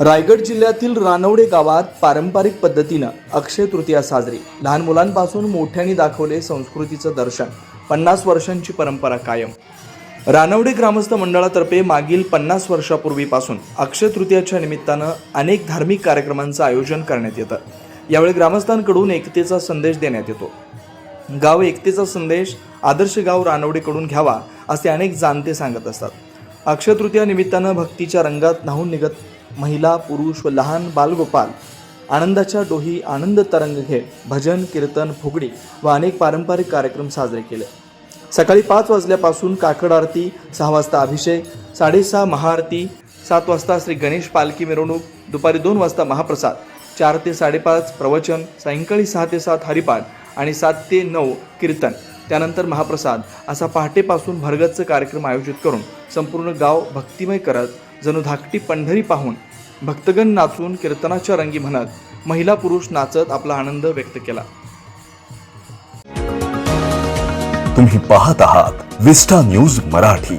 रायगड जिल्ह्यातील रानवडे गावात पारंपरिक पद्धतीनं अक्षय तृतीया साजरी. लहान मुलांपासून मोठ्यांनी दाखवले संस्कृतीचं दर्शन. पन्नास वर्षांची परंपरा कायम. रानवडे ग्रामस्थ मंडळातर्फे मागील पन्नास वर्षापूर्वीपासून अक्षय तृतीयाच्या निमित्तानं अनेक धार्मिक कार्यक्रमांचं आयोजन करण्यात येतं. यावेळी ग्रामस्थांकडून एकतेचा संदेश देण्यात येतो. गाव एकतेचा संदेश आदर्श गाव रानवडेकडून घ्यावा असे अनेक जाणते सांगत असतात. अक्षय तृतीया निमित्तानं भक्तीच्या रंगात न्हावून निघत महिला पुरुष व लहान बालगोपाल. आनंदाच्या डोही आनंद तरंग घेत भजन कीर्तन फुगडी व अनेक पारंपरिक कार्यक्रम साजरे केले. सकाळी पाच वाजल्यापासून काकड आरती सहा वाजता अभिषेक साडेसहा महाआरती सात वाजता श्री गणेश पालखी मिरवणूक दुपारी दोन वाजता महाप्रसाद चार ते साडेपाच प्रवचन सायंकाळी सहा ते सात हरिपाठ आणि सात ते नऊ कीर्तन. त्यानंतर महाप्रसाद असा पहाटेपासून भरगतचं कार्यक्रम आयोजित करून संपूर्ण गाव भक्तिमय करत जणू धाकटी पंढरी पाहून भक्तगण नाचून कीर्तनाच्या रंगी म्हणत महिला पुरुष नाचत आपला आनंद व्यक्त केला. तुम्ही पाहत आहात विस्टा न्यूज मराठी.